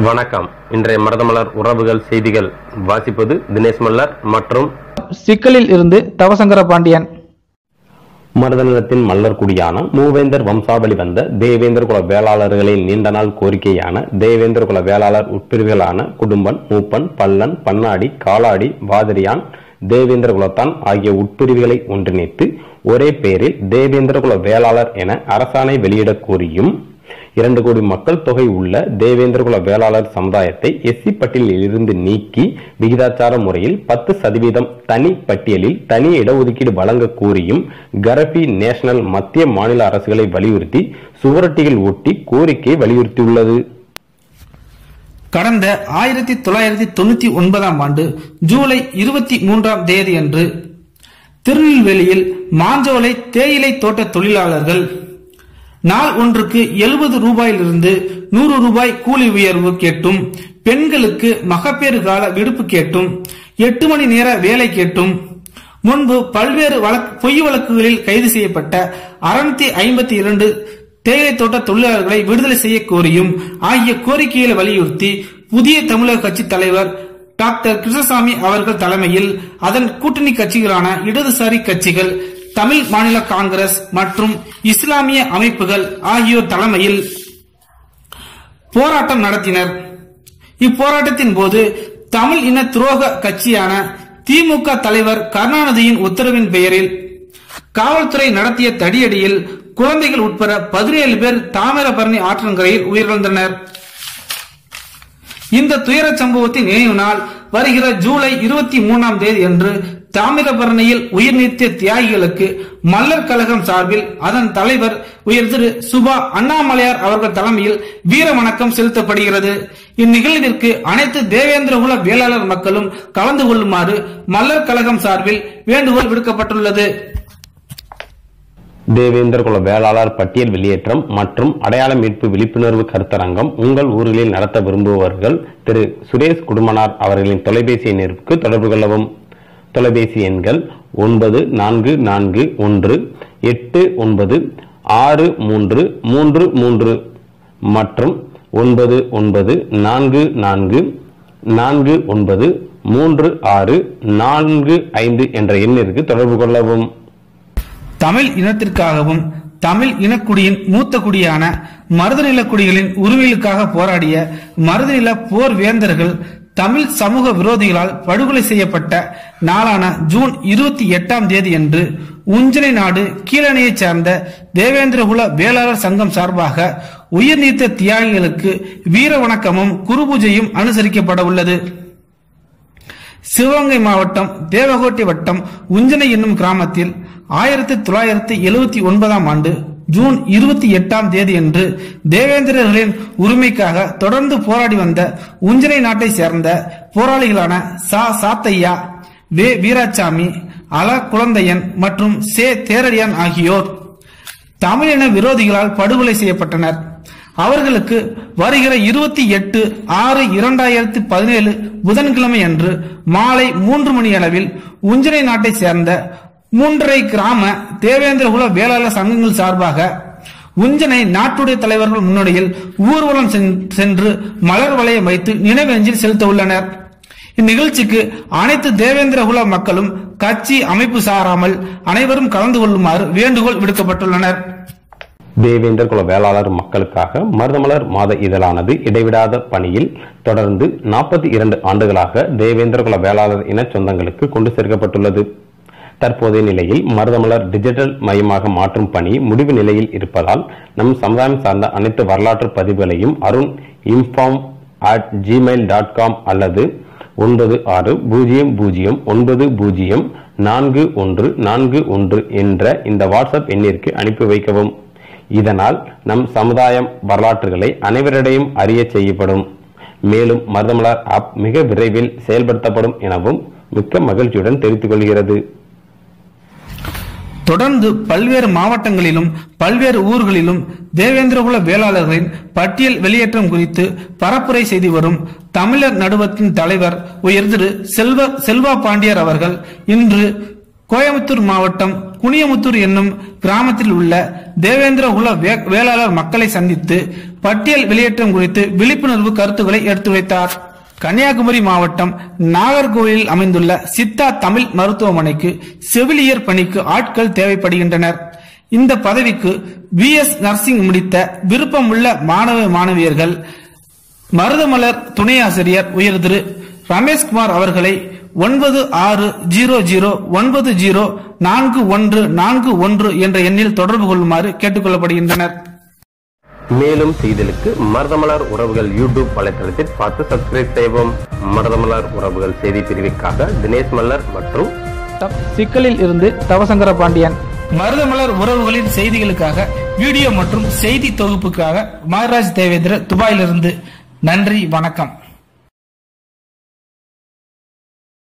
வணக்கம். இன்றைய மருதமலர் உறவுகள் செய்திகள் வாசிப்பது தினேஷ் மல்லர் மற்றும் சிக்கலில் இருந்து தவசங்கர பாண்டியன். மருதநிலத்தின் மல்லர்குடியான மூவேந்தர் வம்சாவளி வந்த தேவேந்திர குல வேளாளர்களின் நீண்ட நாள் கோரிக்கையான தேவேந்திர குல வேளாளர் உட்பிரிவுகளான குடும்பன் மூப்பன் பல்லன் பன்னாடி காலாடி வாதிரியான் தேவேந்திர குலத்தான் ஆகிய உட்பிரிவுகளை ஒன்றிணைத்து ஒரே பெயரில் தேவேந்திர குல வேளாளர் என அரசாணை வெளியிடக் கோரியும் இரண்டு கோடி மக்கள் தொகை உள்ள தேவேந்திரகுல வேளாளர் சமுதாயத்தை எஸ்சி பட்டியலில் இருந்து நீக்கி விகிதாச்சார முறையில் பத்து சதவீதம் தனி பட்டியலில் தனி இடஒதுக்கீடு வழங்க கோரியும் கரபி நேஷனல் மத்திய மாநில அரசுகளை வலியுறுத்தி சுவரொட்டிகள் ஒட்டி கோரிக்கை வலியுறுத்தியுள்ளது. கடந்த ஆயிரத்தி தொள்ளாயிரத்தி தொண்ணூத்தி ஒன்பதாம் ஆண்டு ஜூலை இருபத்தி மூன்றாம் தேதியன்று திருநெல்வேலியில் மாஞ்சோலை தேயிலை தோட்ட தொழிலாளர்கள் நாள் ஒன்றுக்கு எழுபது ரூபாயிலிருந்து நூறு ரூபாய் கூலி உயர்வு கேட்டும். பெண்களுக்கு மகப்பேறு கால விடுப்பு கேட்டும். எட்டு மணி நேர வேலை கேட்டும். முன்பு பல்வேறு வழக்கு பொய் வழக்குகளில் கைது செய்யப்பட்ட அறுநூத்தி ஐம்பத்தி இரண்டு தேயிலை தோட்ட தொழிலாளர்களை விடுதலை செய்ய கோரியும் ஆகிய கோரிக்கைகளை வலியுறுத்தி புதிய தமிழக கட்சி தலைவர் டாக்டர் கிருஷ்ணசாமி அவர்கள் தலைமையில் அதன் கூட்டணி கட்சிகளான இடதுசாரி கட்சிகள் தமிழ் மாநில காங்கிரஸ் மற்றும் இஸ்லாமிய அமைப்புகள் ஆகியோர் தலைமையில் போராட்டம் நடத்தினர். இப்போராட்டத்தின் போது தமிழ் இன துரோக கட்சியான திமுக தலைவர் கருணாநிதியின் உத்தரவின் பெயரில் காவல்துறை நடத்திய தடியடியில் குழந்தைகள் உட்பட பதினேழு பேர் தாமிரபரணி ஆற்றங்கரையில் உயிரிழந்தனர். இந்த துயர சம்பவத்தின் நினைவு நாள் வருகிற ஜூலை இருபத்தி மூணாம் தேதி அன்று தாமிரபரணியில் உயிர் தியாகிகளுக்கு மல்லர் கழகம் சார்பில் அதன் தலைவர் உயர் திரு சுபா அண்ணாமலையார் அவர்கள் தலைமையில் வீர வணக்கம் செலுத்தப்படுகிறது. இந்நிகழ்விற்கு அனைத்து தேவேந்திர குல வேளாளர் மக்களும் கலந்து கொள்ளுமாறு மல்லர் கழகம் சார்பில் வேண்டுகோள் விடுக்கப்பட்டுள்ளது. தேவேந்திர குல வேளாளர் பட்டியல் வெளியேற்றம் மற்றும் அடையாள மீட்பு விழிப்புணர்வு கருத்தரங்கம் உங்கள் ஊர்களில் நடத்த விரும்புபவர்கள் திரு சுரேஷ் குடும்பனார் அவர்களின் தொலைபேசி எண்ணிற்கு தொடர்பு கொள்ளவும். தொலைபேசி எண்கள் ஒன்பது நான்கு நான்கு ஒன்று எட்டு ஒன்பது ஆறு மூன்று மூன்று மூன்று மற்றும் ஒன்பது ஒன்பது நான்கு நான்கு நான்கு ஒன்பது மூன்று ஆறு நான்கு ஐந்து என்ற எண்ணிற்கு தொடர்பு கொள்ளவும். தமிழ் இனத்திற்காகவும் தமிழ் இனக்குடியின் மூத்த குடியான மருதநில குடிகளின் உரிமைகளுக்காக போராடிய மருதநில போர் வேந்தர்கள் தமிழ் சமூக விரோதிகளால் படுகொலை செய்யப்பட்ட நாளான ஜூன் இருபத்தி எட்டாம் தேதி அன்று உஞ்சனை நாடு கீழணையைச் சேர்ந்த தேவேந்திரகுல வேளாளர் சங்கம் சார்பாக உயிர் நீத்த தியாகிகளுக்கு வீர வணக்கமும் குருபூஜையும் அனுசரிக்கப்பட உள்ளது. சிவகங்கை மாவட்டம் தேவகோட்டை வட்டம் உஞ்சனை என்னும் கிராமத்தில் ஆயிரத்தி தொள்ளாயிரத்தி எழுபத்தி ஒன்பதாம் ஆண்டு ஜூன் இருபத்தி எட்டாம் தேதி அன்று தேவேந்திரர்களின் உரிமைக்காக தொடர்ந்து போராடி வந்த உஞ்சனை நாட்டை சேர்ந்த போராளிகளான சா சாத்தையா வே வீராசாமி அல குழந்தையன் மற்றும் சே தேரடியான் ஆகியோர் தமிழின விரோதிகளால் படுகொலை செய்யப்பட்டனர். அவர்களுக்கு வருகிற இருபத்தி எட்டு ஆறு இரண்டாயிரத்தி பதினேழு புதன்கிழமை அன்று மாலை மூன்று மணி அளவில் உஞ்சனை நாட்டை சேர்ந்த மூன்றரை கிராம தேவேந்திரகுல வேளாளர் சங்கங்கள் சார்பாக உஞ்சனை நாட்டுடைய தலைவர்கள் முன்னணியில் ஊர்வலம் சென்று மலர் வளையம் வைத்து நினைவஞ்சல் செலுத்த உள்ளனர். இந்நிகழ்ச்சிக்கு அனைத்து தேவேந்திரகுல மக்களும் கட்சி அமைப்பு சாராமல் அனைவரும் கலந்து கொள்ளுமாறு வேண்டுகோள் விடுக்கப்பட்டுள்ளனர். தேவேந்திர குல வேளாளர் மக்களுக்காக மருதமலர் மாத இதழானது இடைவிடாத பணியில் தொடர்ந்து நாற்பத்தி இரண்டு ஆண்டுகளாக தேவேந்திர குல வேளாளர் இன சொந்தங்களுக்கு கொண்டு சேர்க்கப்பட்டுள்ளது. தற்போதைய நிலையில் மருதமலர் டிஜிட்டல் மையமாக மாற்றும் பணி முடிவு நிலையில் இருப்பதால் நம் சமுதாயம் சார்ந்த அனைத்து வரலாற்று பதிவுகளையும் Arun inform at gmail dot com அல்லது ஒன்பது ஆறு பூஜ்ஜியம் பூஜ்ஜியம் ஒன்பது பூஜ்ஜியம் நான்கு ஒன்று நான்கு ஒன்று என்ற இந்த வாட்ஸ்அப் எண்ணிற்கு அனுப்பி வைக்கவும். இதனால் நம் சமுதாயம் வரலாற்றுகளை அனைவரிடையும் அறிய செய்யப்படும். மேலும் மருதமலர் ஆப் மிக விரைவில் செயல்படுத்தப்படும் எனவும் மிக்க மகிழ்ச்சியுடன் தெரிவித்துக் கொள்கிறது. தொடர்ந்து பல்வேறு மாவட்டங்களிலும் பல்வேறு ஊர்களிலும் தேவேந்திரகுல வேளாளர்களின் பட்டியல் வெளியேற்றம் குறித்து பரப்புரை செய்து வரும் தமிழர் நடுவத்தின் தலைவர் உயர் திரு செல்வ செல்வா பாண்டியர் அவர்கள் இன்று கோயம்புத்தூர் மாவட்டம் குனியமுத்தூர் என்னும் கிராமத்தில் உள்ள தேவேந்திரகுல வே- வேளாளர் மக்களை சந்தித்து பட்டியல் வெளியேற்றம் குறித்து விழிப்புணர்வு கருத்துக்களை எடுத்து வைத்தார். கன்னியாகுமரி மாவட்டம் நாகர்கோவிலில் அமைந்துள்ள சித்தா தமிழ் மருத்துவமனைக்கு செவிலியர் பணிக்கு ஆட்கள் தேவைப்படுகின்றனர். இந்த பதவிக்கு பிஎஸ் நர்சிங் முடித்த விருப்பமுள்ள மாணவ மாணவியர்கள் மருதமலர் துணை ஆசிரியர் உயர் திரு ரமேஷ்குமார் அவர்களை ஒன்பது ஆறு ஜீரோ ஜீரோ ஒன்பது ஜீரோ நான்கு ஒன்று நான்கு ஒன்று என்ற எண்ணில் தொடர்பு கொள்ளுமாறு கேட்டுக்கொள்ளப்படுகின்றனர். மேலும் செய்திகளுக்கு மருதமலர் உறவுகள் யூடியூப் வலைத்தளத்தில் பார்த்து சப்ஸ்கிரைப் செய்வோம் மருதமலர் உறவுகள் செய்தி பிரிவுக்காக தினேஷ் மல்லர் மற்றும் சிக்கலில் இருந்து தவசங்கர பாண்டியன். மருதமலர் உறவுகளின் செய்திகளுக்காக வீடியோ மற்றும் செய்தி தொகுப்புக்காக மகராஜ் தேவேந்திர துபாயிலிருந்து. நன்றி வணக்கம்.